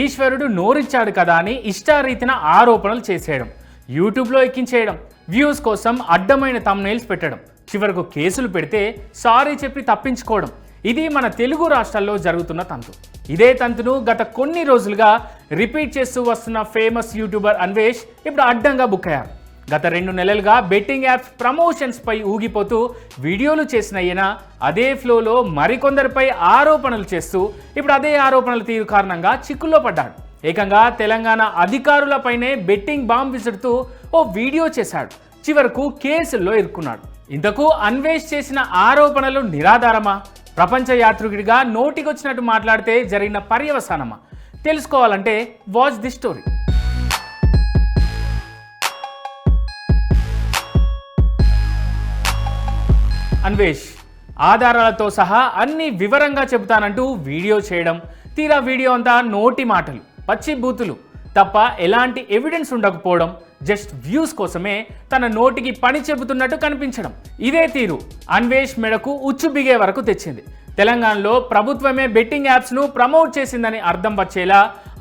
ఈశ్వరుడు నోరిచ్చాడు కదా అని ఇష్టారీతిన ఆరోపణలు చేసేయడం యూట్యూబ్లో ఎక్కించేయడం వ్యూస్ కోసం అడ్డమైన తమ్నైల్స్ పెట్టడం చివరకు కేసులు పెడితే సారీ చెప్పి తప్పించుకోవడం. ఇది మన తెలుగు రాష్ట్రాల్లో జరుగుతున్న తంతు. ఇదే తంతును గత కొన్ని రోజులుగా రిపీట్ చేస్తూ వస్తున్న ఫేమస్ యూట్యూబర్ అన్వేష్ ఇప్పుడు అడ్డంగా బుక్ అయ్యారు. గత రెండు నెలలుగా బెట్టింగ్ యాప్స్ ప్రమోషన్స్ పై ఊగిపోతూ వీడియోలు చేసిన ఈయన అదే ఫ్లోలో మరికొందరిపై ఆరోపణలు చేస్తూ ఇప్పుడు అదే ఆరోపణల తీరు కారణంగా చిక్కుల్లో పడ్డాడు. ఏకంగా తెలంగాణ అధికారులపైనే బెట్టింగ్ బాంబ్ విసురుతూ ఓ వీడియో చేశాడు. చివరకు కేసుల్లో ఇరుక్కున్నాడు. ఇంతకు అన్వేష్ చేసిన ఆరోపణలు నిరాధారమా? ప్రపంచ యాత్రికుడిగా నోటికొచ్చినట్టు మాట్లాడితే జరిగిన పర్యవసానమా? తెలుసుకోవాలంటే వాచ్ ది స్టోరీ. అన్వేష్. ఆధారాలతో సహా అన్ని వివరంగా చెబుతానంటూ వీడియో చేయడం తీరా వీడియో అంతా నోటి మాటలు పచ్చి బూతులు తప్ప ఎలాంటి ఎవిడెన్స్ ఉండకపోవడం జస్ట్ వ్యూస్ కోసమే తన నోటికి పని చెబుతున్నట్టు కనిపించడం. ఇదే తీరు అన్వేష్ మెడకు ఉచ్చు బిగే వరకు తెచ్చింది. తెలంగాణలో ప్రభుత్వమే బెట్టింగ్ యాప్స్ను ప్రమోట్ చేసిందని అర్థం వచ్చేలా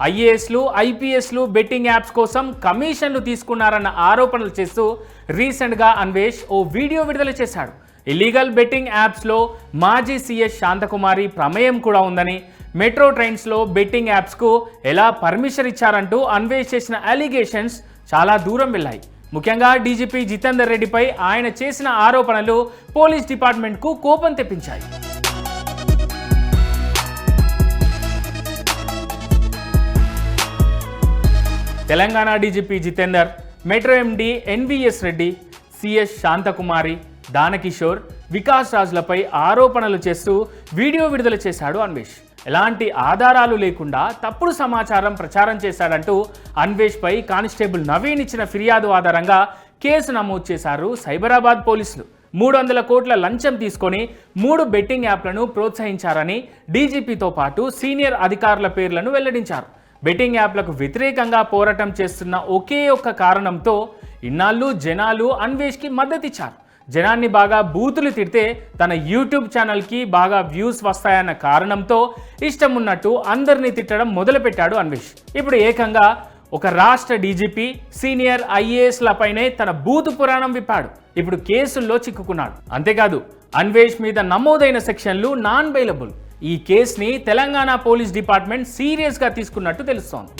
ఐఏఎస్లు ఐపీఎస్లు బెట్టింగ్ యాప్స్ కోసం కమిషన్లు తీసుకున్నారన్న ఆరోపణలు చేస్తూ రీసెంట్గా అన్వేష్ ఓ వీడియో విడుదల చేశాడు. ఇల్లీగల్ బెట్టింగ్ యాప్స్లో మాజీ సీఎస్ శాంతకుమారి ప్రమేయం కూడా ఉందని మెట్రో ట్రైన్స్లో బెట్టింగ్ యాప్స్కు ఎలా పర్మిషన్ ఇచ్చారంటూ అన్వేష్ చేసిన అలిగేషన్స్ చాలా దూరం వెళ్ళాయి. ముఖ్యంగా డీజీపీ జితేందర్ రెడ్డిపై ఆయన చేసిన ఆరోపణలు పోలీస్ డిపార్ట్మెంట్కు కోపం తెప్పించాయి. Telangana DGP Jitender metro MD NVS Reddy CS Santhakumari Danakishore Vikas రాజ్లపై ఆరోపణలు చేస్తూ వీడియో విడుదల చేశాడు అన్వేష్. ఎలాంటి ఆధారాలు లేకుండా తప్పుడు సమాచారం ప్రచారం చేశాడంటూ అన్వేష్పై కానిస్టేబుల్ నవీన్ ఇచ్చిన ఫిర్యాదు ఆధారంగా కేసు నమోదు చేశారు సైబరాబాద్ పోలీసులు. మూడు వందల కోట్ల లంచం తీసుకొని మూడు బెట్టింగ్ యాప్లను ప్రోత్సహించారని డీజీపీతో పాటు సీనియర్ అధికారుల పేర్లను వెల్లడించారు. బెట్టింగ్ యాప్లకు వ్యతిరేకంగా పోరాటం చేస్తున్న ఒకే ఒక్క కారణంతో ఇన్నాళ్ళు జనాలు అన్వేష్కి మద్దతిచ్చారు. జనాన్ని బాగా బూతులు తిడితే తన యూట్యూబ్ ఛానల్కి బాగా వ్యూస్ వస్తాయన్న కారణంతో ఇష్టం ఉన్నట్టు అందరినీ తిట్టడం మొదలుపెట్టాడు అన్వేష్. ఇప్పుడు ఏకంగా ఒక రాష్ట్ర డీజీపీ సీనియర్ ఐఏఎస్లపైనే తన బూతు పురాణం విప్పాడు. ఇప్పుడు కేసుల్లో చిక్కుకున్నాడు. అంతేకాదు అన్వేష్ మీద నమోదైన సెక్షన్లు నాన్ బెయిలబుల్. ఈ కేసుని తెలంగాణ పోలీస్ డిపార్ట్మెంట్ సీరియస్గా తీసుకున్నట్టు తెలుస్తోంది.